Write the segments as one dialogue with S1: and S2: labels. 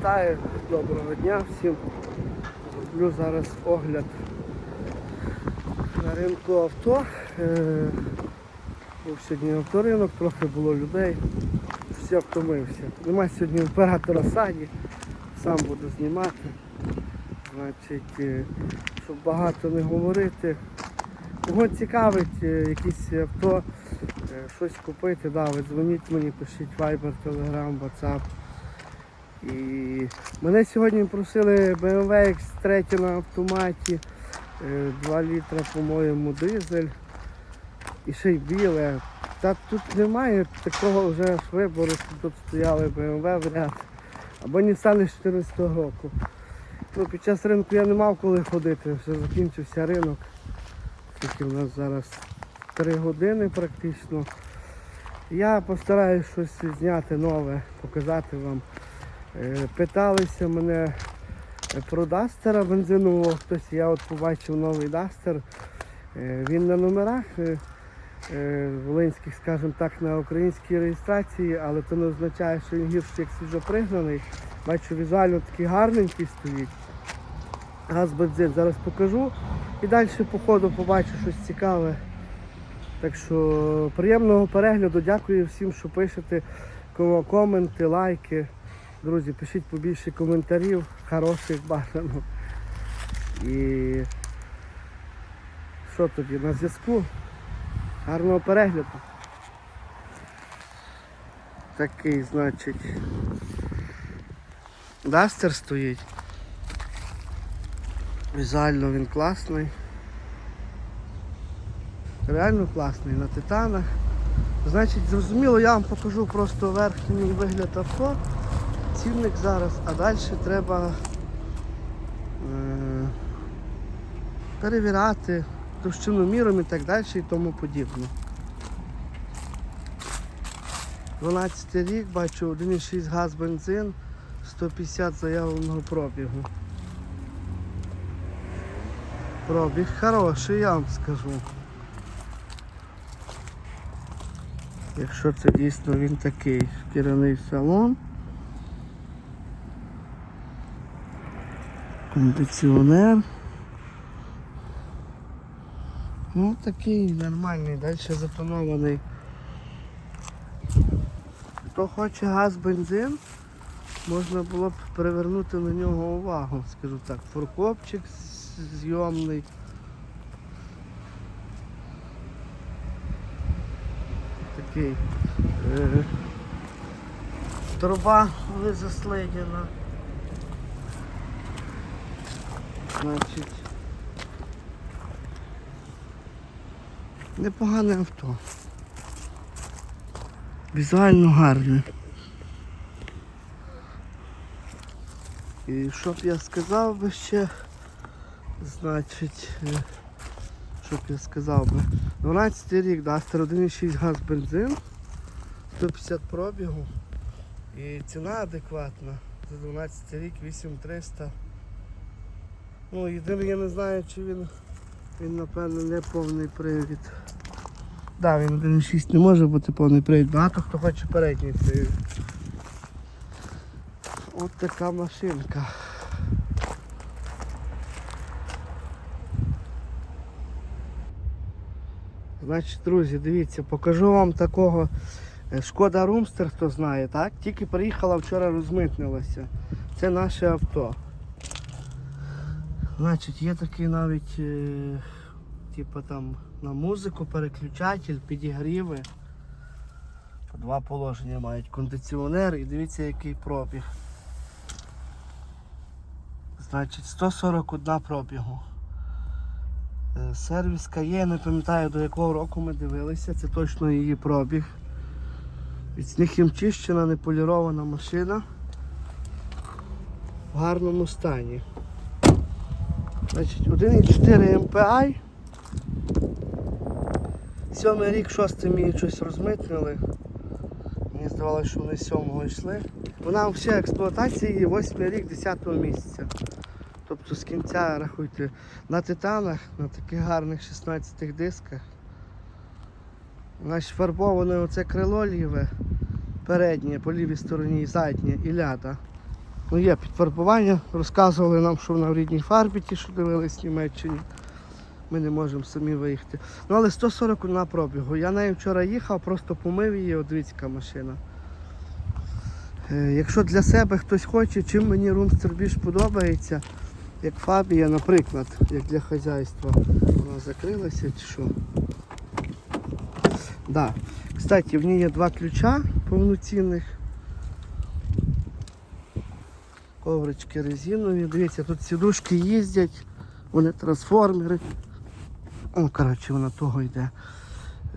S1: Вітаю, доброго дня всім. Зроблю зараз огляд на ринку авто. Е, Був сьогодні авторинок, трохи було людей. Все втомився. Нема сьогодні оператора саді, сам буду знімати. Значить, е, щоб багато не говорити. Кого цікавить е, якісь авто, щось купити, да, ви дзвоніть мені, пишіть Viber, Telegram, WhatsApp. І мене сьогодні просили BMW X3 на автоматі, 2 літра, по-моєму, дизель і ще й біле. Та тут немає такого вже ж вибору, що тут стояли BMW в ряд. Або Nissan з 14 року. Ну, під час ринку я не мав коли ходити, вже закінчився ринок. Тільки в нас зараз 3 години практично. Я постараюсь щось зняти нове, показати вам. Е, Питалися мене про Дастера бензинового, хтось я от побачив новий Дастер. Е, Він на номерах е, е, волинських, скажімо так, на українській реєстрації, але це не означає, що він гірший, як свіжопригнаний. Бачу, візуально такий гарненький стоїть. Газ бензин зараз покажу. І далі по ходу побачу щось цікаве. Так що приємного перегляду, дякую всім, що пишете коменти, лайки. Друзі, пишіть побільше коментарів, хороших бажано. І що тоді на зв'язку? Гарного перегляду. Такий, значить, Дастер стоїть. Візуально він класний. Реально класний на титанах. Значить, зрозуміло, я вам покажу просто верхній вигляд авто, цінник зараз, а далі треба е, перевіряти товщину міром і так далі і тому подібне. 12 рік, бачу 1,6 газ бензин, 150 заявленого пробігу. Пробіг хороший, я вам скажу. Якщо це дійсно він такий шкіряний салон. Кондиціонер. Ну такий нормальний, далі запланований. Хто хоче газ бензин, можна було б привернути на нього увагу, скажу так. Фуркопчик зйомний. Такий. Е, труба не заследена. Значить. Непогане авто. Візуально гарне. І що б я сказав би ще, значить, е, що б я сказав би. 12 рік, Дастер 1,6 газ бензин, 150 пробігу і ціна адекватна. За 12 рік 8300. Ну, єдине я не знаю, чи він, він напевно не повний привід. Да, він 1,6 не може бути повний привід. Багато хто хоче передній привід. От така машинка. Значить, друзі, дивіться, покажу вам такого е, Шкода Румстер, хто знає, так? Тільки приїхала вчора розмитнилася. Це наше авто. Значить, є такий навіть, е, типу там на музику, переключатель, підігріви. Два положення мають кондиціонер і дивіться який пробіг. Значить 141 пробігу. Е, Сервіска є, не пам'ятаю до якого року ми дивилися, це точно її пробіг. Від сніг хімчищена, неполірована машина в гарному стані. Значить 1,4 MPI. Сьомий рік, шостий мені щось розмитнили. Мені здавалося, що вони сьомого йшли. Вона взагалі експлуатації 8 рік 10 місяця. Тобто з кінця рахуйте на титанах, на таких гарних 16 дисках. Значить фарбоване оце крило ліве, переднє по лівій стороні заднє і ляда. Ну, є підфарбування. Розказували нам, що вона в рідній фарбі, ті, що дивились в Німеччині. Ми не можемо самі виїхати. Ну але 140 на пробігу. Я нею вчора їхав, просто помив її, от яка машина. Е, Якщо для себе хтось хоче, чим мені румстер більш подобається, як фабія, наприклад, як для хазяйства. Вона закрилася чи що? Да. Кстати, в ній є два ключа повноцінних. Коврички резинові. Дивіться, тут сідушки їздять, вони трансформери. О, коротше, вона того йде.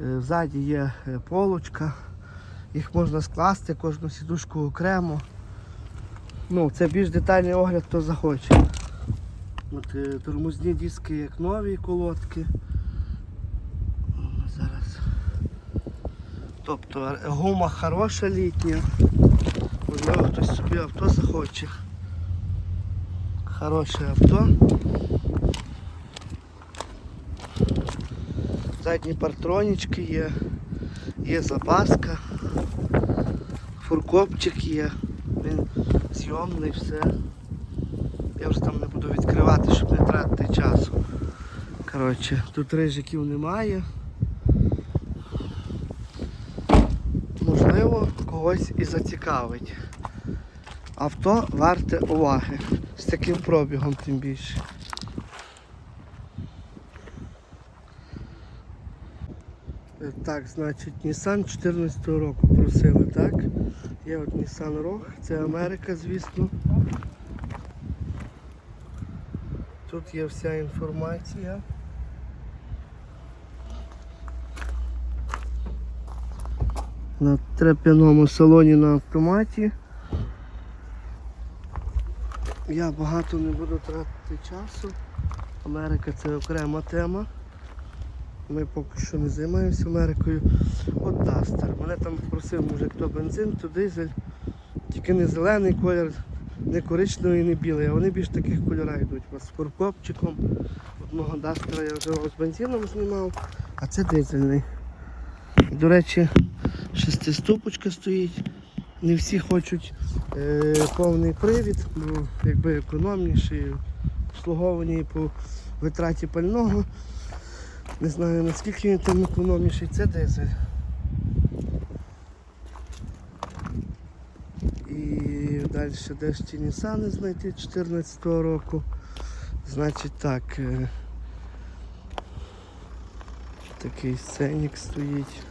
S1: Е, Ззаді є е, полочка. Їх можна скласти, кожну сідушку окремо. Ну, це більш детальний огляд, хто захоче. От е, тормозні диски як нові колодки. Зараз. Тобто гума хороша літня. Можливо, хтось собі авто захоче. Хороше авто. Задні партронічки є, є запаска, фуркопчик є, він зйомний, все. Я вже там не буду відкривати, щоб не тратити часу. Коротше, тут рижиків немає. Можливо, когось і зацікавить. Авто варте уваги. З таким пробігом тим більше. Е, Так, значить, Nissan 14 року просили, так? Є от Nissan Rogue, це Америка, звісно. Тут є вся інформація. На треп'яному салоні на автоматі. Я багато не буду тратити часу. Америка це окрема тема. Ми поки що не займаємося Америкою. От Дастер. Мене там просив мужик, то бензин, то дизель. Тільки не зелений колір, не коричневий, не білий, вони більш таких кольорах йдуть. От З фуркопчиком. Одного Дастера я вже з бензином знімав, а це дизельний. До речі, шестиступочка стоїть. Не всі хочуть повний привід, бо якби економніший, обслуговування і по витраті пального. Не знаю наскільки він там економніший, це дизель. І далі де ті Нісани знайти 2014 року. Значить так. е, Такий сценік стоїть.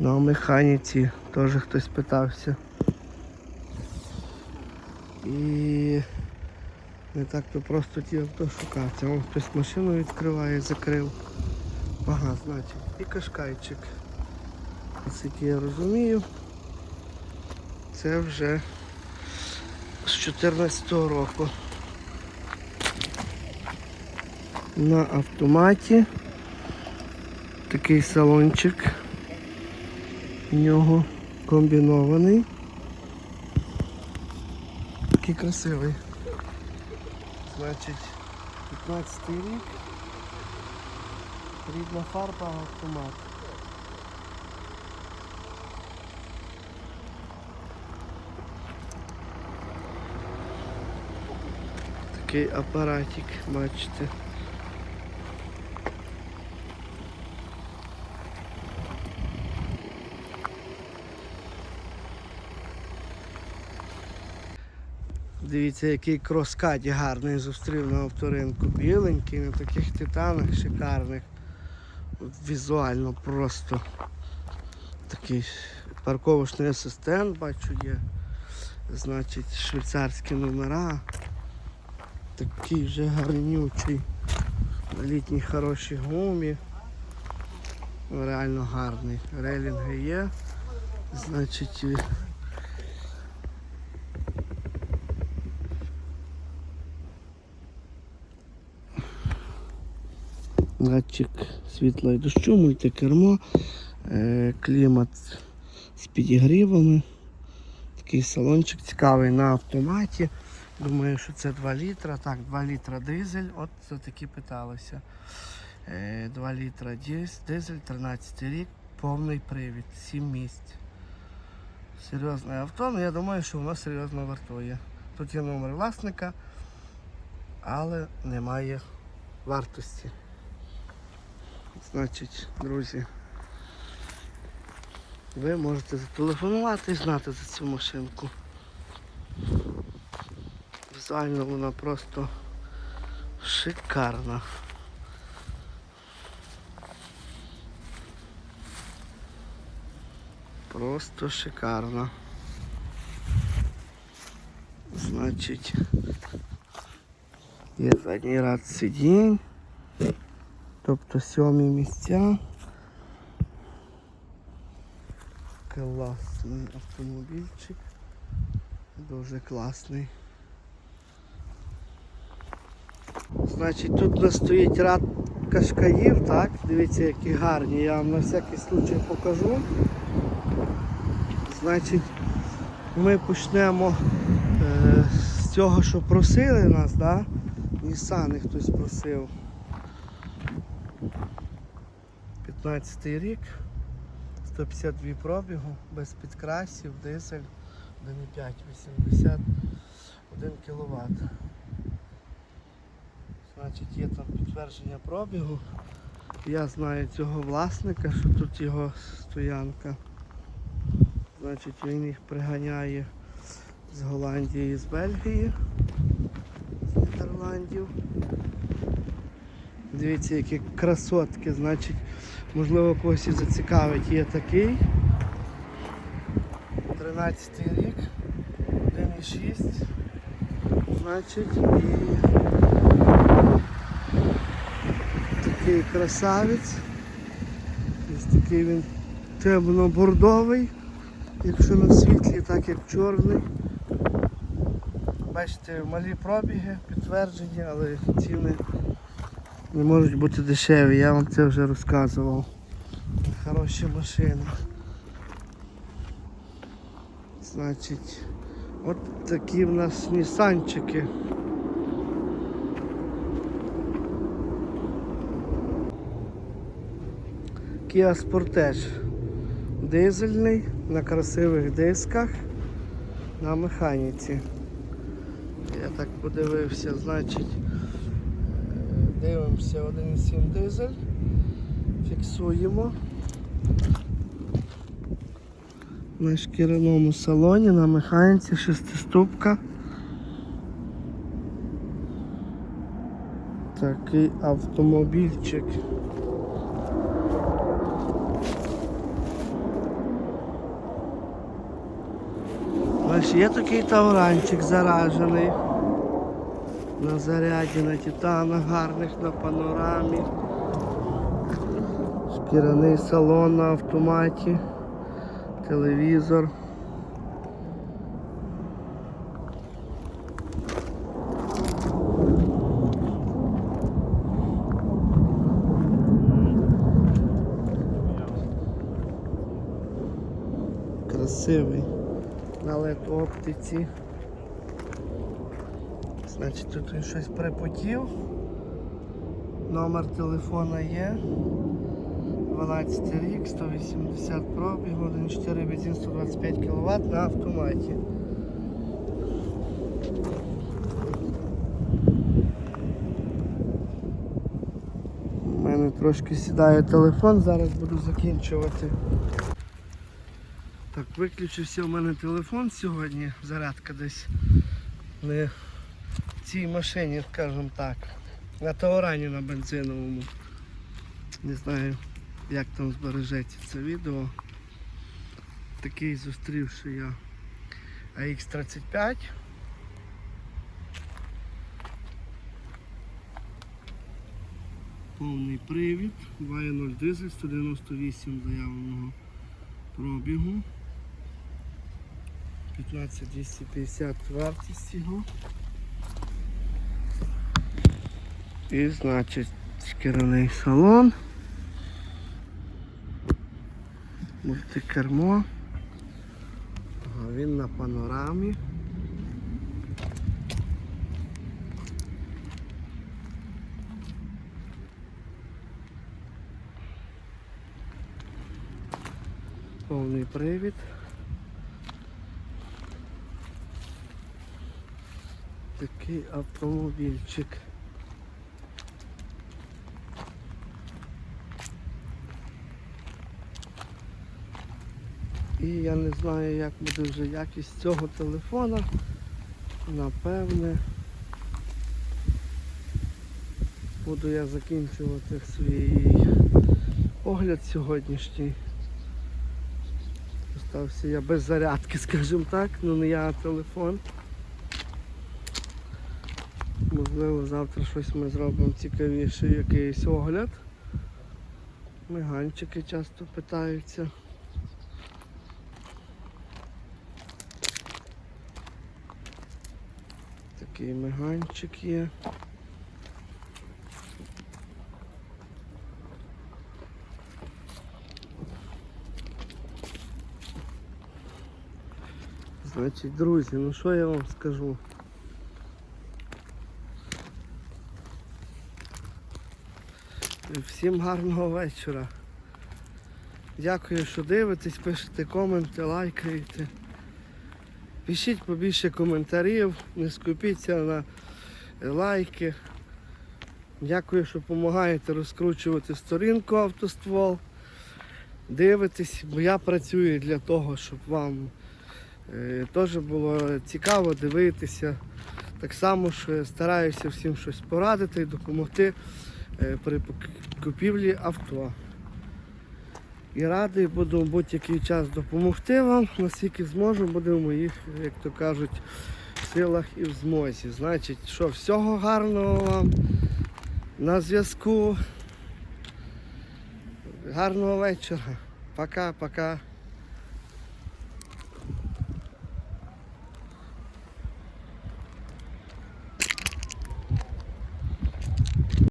S1: На механіці теж хтось питався. І не так то просто ті авто шукати. Вон хтось машину відкриває, закрив. Ага, значить, і кашкайчик. Наскільки я розумію, це вже з 14 року. На автоматі такий салончик. У нього комбінований. Такий красивий. Значить, 15 рік. Рідна фарба, автомат. Такий апаратик, бачите. Дивіться, який кроскаді гарний зустрів на авторинку. Біленький, на таких титанах шикарних. Візуально просто такий парковочний асистент, бачу, є. Значить, швейцарські номера. Такий вже гарнючий. На літній хорошій гумі. Реально гарний. Рейлінги є. Значить. Датчик світла і дощу, мультикермо, е, клімат з підігрівами. Такий салончик цікавий на автоматі. Думаю, що це 2 літра. Так, 2 літра дизель, от за такі питалися. Е, 2 літра дизель, 13 рік, повний привід, 7 місць. Серйозне авто, але я думаю, що воно серйозно вартує. Тут є номер власника, але немає вартості. Значить, друзі, ви можете зателефонувати і знати за цю машинку. Візуально вона просто шикарна. Просто шикарна. Значить, є задній ряд сидінь, тобто сьомі місця. Класний автомобільчик. Дуже класний. Значить, тут нас стоїть ряд кашкаїв, так? Дивіться, які гарні. Я вам на всякий случай покажу. Значить, ми почнемо е, з цього, що просили нас, да? Нісани хтось просив. 15 рік, 152 пробігу, без підкрасів, дизель 1,5, 81 кВт. Значить, є там підтвердження пробігу. Я знаю цього власника, що тут його стоянка. Значить, він їх приганяє з Голландії з Бельгії, з Нідерландів. Дивіться, які красотки, значить, можливо когось і зацікавить. Є такий. 13 рік, 1,6. Значить, і такий красавець. Ось такий він темно-бордовий, якщо на світлі, так як чорний. Бачите, малі пробіги, підтверджені, але ціни не можуть бути дешеві, я вам це вже розказував. Хороші машини. Значить, от такі в нас нісанчики. Kia Sportage. Дизельний, на красивих дисках, на механіці. Я так подивився, значить, дивимося 1,7 дизель, фіксуємо. На шкіряному салоні, на механіці, шестиступка. Такий автомобільчик. Ось є такий тавранчик заражений. На заряді, на титанах гарних, на панорамі. Шкіряний салон на автоматі, телевізор. Красивий на LED оптиці. Значить, тут він щось припотів. Номер телефона є. 12 рік, 180 пробігу, 1,4 бензин, 125 кВт на автоматі. У мене трошки сідає телефон, зараз буду закінчувати. Так, виключився у мене телефон сьогодні, зарядка десь не цій машині, скажімо так. На Таорані на бензиновому. Не знаю, як там збережеться це відео. Такий зустрівши я AX35. Повний привід, 2.0 дизель, 198 заявленого пробігу. 15250 вартість його. І значить шкіряний салон. Мультикермо. А він на панорамі. Повний привід. Такий автомобільчик. І я не знаю, як буде вже якість цього телефона. Напевне. Буду я закінчувати свій огляд сьогоднішній. Остався я без зарядки, скажімо так, ну не я, а телефон. Можливо, завтра щось ми зробимо цікавіше, якийсь огляд. Миганчики часто питаються. Такий миганчик є. Значить, друзі, ну що я вам скажу? Всім гарного вечора. Дякую, що дивитесь, пишете коменти, лайкаєте. Пишіть побільше коментарів, не скупіться на лайки. Дякую, що допомагаєте розкручувати сторінку автоствол. Дивитесь, бо я працюю для того, щоб вам е, теж було цікаво дивитися. Так само що я стараюся всім щось порадити і допомогти е, при купівлі авто. І радий буду будь-який час допомогти вам, наскільки зможу, буде в моїх, як то кажуть, силах і в змозі. Значить, що всього гарного вам на зв'язку. Гарного вечора. Пока-пока.